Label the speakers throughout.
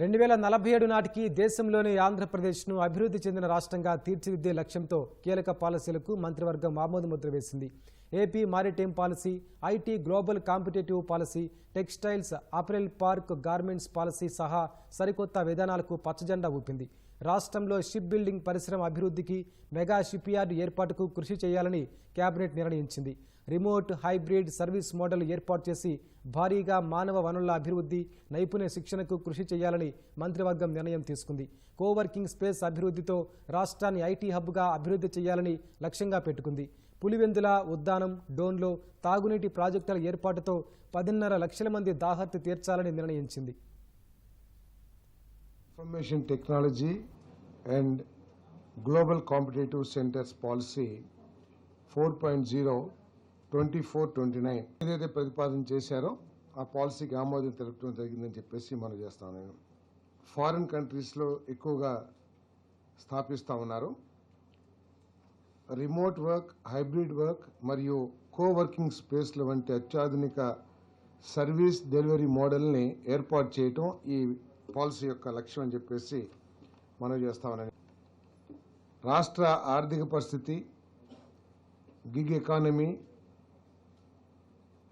Speaker 1: రెండు వేల నలభై ఏడు నాటికి దేశంలోని ఆంధ్రప్రదేశ్ను అభివృద్ధి చెందిన రాష్ట్రంగా తీర్చిదిద్దే లక్ష్యంతో కీలక పాలసీలకు మంత్రివర్గం ఆమోదముద్ర వేసింది. AP maritime policy IT global competitive policy textiles apparel park garments policy సహా సరికొత్త విధానాలకు పచ్చజెండా ఊపింది. రాష్ట్రంలో షిప్ బిల్డింగ్ పరిశ్రమ అభివృద్ధికి మెగా షిప్ యార్డ్ ఏర్పాటుకు కృషి చేయాలని కేబినెట్ నిర్ణయించింది. రిమోట్ హైబ్రిడ్ సర్వీస్ మోడల్ ఏర్పాటు చేసి భారీగా మానవ వనరుల అభివృద్ధి నైపుణ్య శిక్షణకు కృషి చేయాలని మంత్రివర్గం నిర్ణయం తీసుకుంది. కోవర్కింగ్ స్పేస్ అభివృద్ధితో రాష్ట్రాన్ని ఐటీ హబ్గా అభివృద్ధి చేయాలని లక్ష్యంగా పెట్టుకుంది. పులివెందుల ఉద్దానం డోన్లో తాగునీటి ప్రాజెక్టుల ఏర్పాటుతో పదిన్నర లక్షల మంది దాహర్తి తీర్చాలని నిర్ణయించింది.
Speaker 2: Formation technology and global competitive centres policy four point 4.0 24 29 ఏదైతే ప్రతిపాదన చేశారో ఆ పాలసీకి ఆమోదం తెలపడం జరిగిందని చెప్పేసి మనం చేస్తాం నేను ఫారిన్ కంట్రీస్లో ఎక్కువగా స్థాపిస్తూ ఉన్నారు. రిమోట్ వర్క్ హైబ్రిడ్ వర్క్ మరియు కోవర్కింగ్ స్పేస్ల వంటి అత్యాధునిక సర్వీస్ డెలివరీ మోడల్ని ఏర్పాటు చేయటం ఈ పాలసీ యొక్క లక్ష్యం అని చెప్పేసి మనం చేస్తామని రాష్ట్ర ఆర్థిక పరిస్థితి గిగ్ ఎకానమీ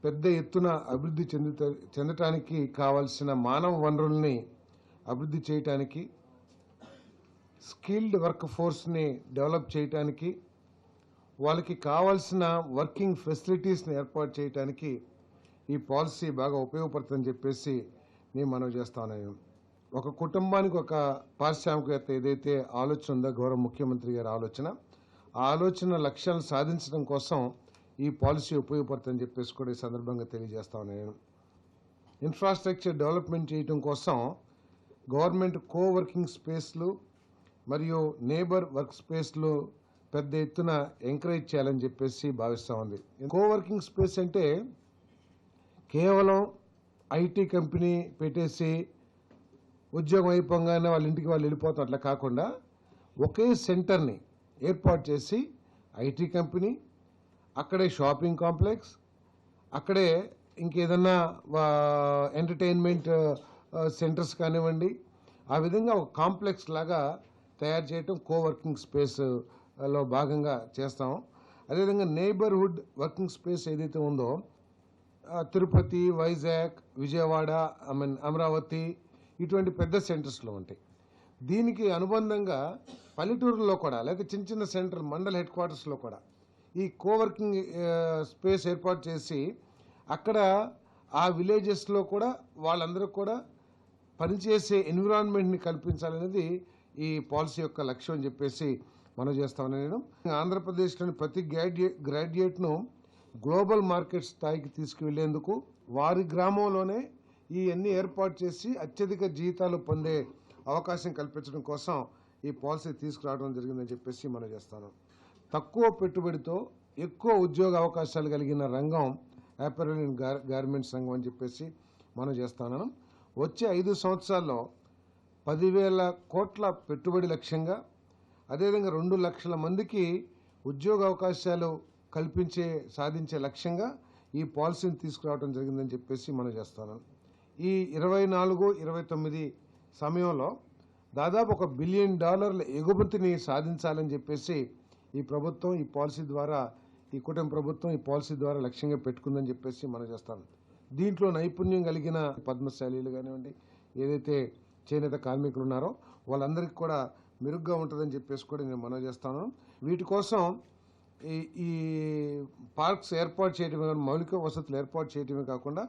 Speaker 2: పెద్ద ఎత్తున అభివృద్ధి చెందుత చెందటానికి కావాల్సిన మానవ వనరుల్ని అభివృద్ధి చేయటానికి స్కిల్డ్ వర్క్ ఫోర్స్ని డెవలప్ చేయటానికి వాళ్ళకి కావాల్సిన వర్కింగ్ ఫెసిలిటీస్ని ఏర్పాటు చేయడానికి ఈ పాలసీ బాగా ఉపయోగపడుతుందని చెప్పేసి నేను మనవి చేస్తాను ఒక కుటుంబానికి ఒక పారిశ్రామికవేత్త ఏదైతే ఆలోచన ఉందో గౌరవ ముఖ్యమంత్రి గారి ఆలోచన ఆ ఆలోచన లక్ష్యాలను సాధించడం కోసం ఈ పాలసీ ఉపయోగపడుతుందని చెప్పేసి కూడా ఈ సందర్భంగా తెలియజేస్తాను నేను ఇన్ఫ్రాస్ట్రక్చర్ డెవలప్మెంట్ చేయడం కోసం గవర్నమెంట్ కోవర్కింగ్ స్పేస్లు మరియు నేబర్ వర్క్ స్పేస్లు పెద్ద ఎత్తున ఎంకరేజ్ చేయాలని చెప్పేసి భావిస్తూ ఉంది. కోవర్కింగ్ స్పేస్ అంటే కేవలం ఐటీ కంపెనీ పెట్టేసి ఉద్యోగం అయిపోగానే వాళ్ళ ఇంటికి వాళ్ళు వెళ్ళిపోతాం అట్లా కాకుండా ఒకే సెంటర్ని ఏర్పాటు చేసి ఐటీ కంపెనీ అక్కడే షాపింగ్ కాంప్లెక్స్ అక్కడే ఇంకేదన్నా ఎంటర్టైన్మెంట్ సెంటర్స్ కానివ్వండి ఆ విధంగా ఒక కాంప్లెక్స్ లాగా తయారు చేయటం కోవర్కింగ్ స్పేస్లో భాగంగా చేస్తాం. అదేవిధంగా నేబర్హుడ్ వర్కింగ్ స్పేస్ ఏదైతే ఉందో తిరుపతి వైజాగ్ విజయవాడ ఐ మీన్ అమరావతి ఇటువంటి పెద్ద సెంటర్స్లో ఉంటాయి. దీనికి అనుబంధంగా పల్లెటూరులో కూడా లేకపోతే చిన్న చిన్న సెంటర్ మండల్ హెడ్ క్వార్టర్స్లో కూడా ఈ కోవర్కింగ్ స్పేస్ ఏర్పాటు చేసి అక్కడ ఆ విలేజెస్లో కూడా వాళ్ళందరూ కూడా పనిచేసే ఎన్విరాన్మెంట్ని కల్పించాలనేది ఈ పాలసీ యొక్క లక్ష్యం అని చెప్పేసి మనం చేస్తామని నేను. ఆంధ్రప్రదేశ్లోని ప్రతి గ్రాడ్యుయేట్ గ్రాడ్యుయేట్ను గ్లోబల్ మార్కెట్ స్థాయికి తీసుకువెళ్ళేందుకు వారి గ్రామంలోనే ఈ అన్ని ఏర్పాటు చేసి అత్యధిక జీతాలు పొందే అవకాశం కల్పించడం కోసం ఈ పాలసీ తీసుకురావడం జరిగిందని చెప్పేసి మనం చేస్తాను. తక్కువ పెట్టుబడితో ఎక్కువ ఉద్యోగ అవకాశాలు కలిగిన రంగం అపెరల్ అండ్ గార్ గార్మెంట్స్ రంగం అని చెప్పేసి మనం చేస్తాను వచ్చే ఐదు సంవత్సరాల్లో పదివేల కోట్ల పెట్టుబడి లక్ష్యంగా అదేవిధంగా రెండు లక్షల మందికి ఉద్యోగ అవకాశాలు కల్పించే సాధించే లక్ష్యంగా ఈ పాలసీని తీసుకురావడం జరిగిందని చెప్పేసి మనం చేస్తాను ఈ ఇరవై నాలుగు ఇరవై తొమ్మిది సమయంలో దాదాపు ఒక బిలియన్ డాలర్ల ఎగుమతిని సాధించాలని చెప్పేసి ఈ ప్రభుత్వం ఈ పాలసీ ద్వారా ఈ కూటమి ప్రభుత్వం ఈ పాలసీ ద్వారా లక్ష్యంగా పెట్టుకుందని చెప్పేసి మనం చేస్తాను. దీంట్లో నైపుణ్యం కలిగిన పద్మశాలీలు కానివ్వండి ఏదైతే చేనేత కార్మికులు ఉన్నారో వాళ్ళందరికీ కూడా మెరుగ్గా ఉంటుందని చెప్పేసి కూడా నేను మనవి చేస్తాను. వీటి కోసం ఈ ఈ పార్క్స్ ఏర్పాటు చేయడమే మౌలిక వసతులు ఏర్పాటు చేయడమే కాకుండా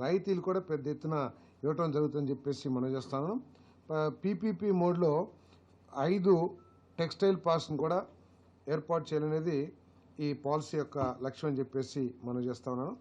Speaker 2: రాయితీలు కూడా పెద్ద ఎత్తున ఇవ్వటం జరుగుతుందని చెప్పేసి మనం చేస్తాను. పీపీపీ మోడ్లో ఐదు టెక్స్టైల్ పార్క్స్ని కూడా ఏర్పాటు చేయాలనేది ఈ పాలసీ యొక్క లక్ష్యం అని చెప్పేసి మనం చేస్తా ఉన్నాను.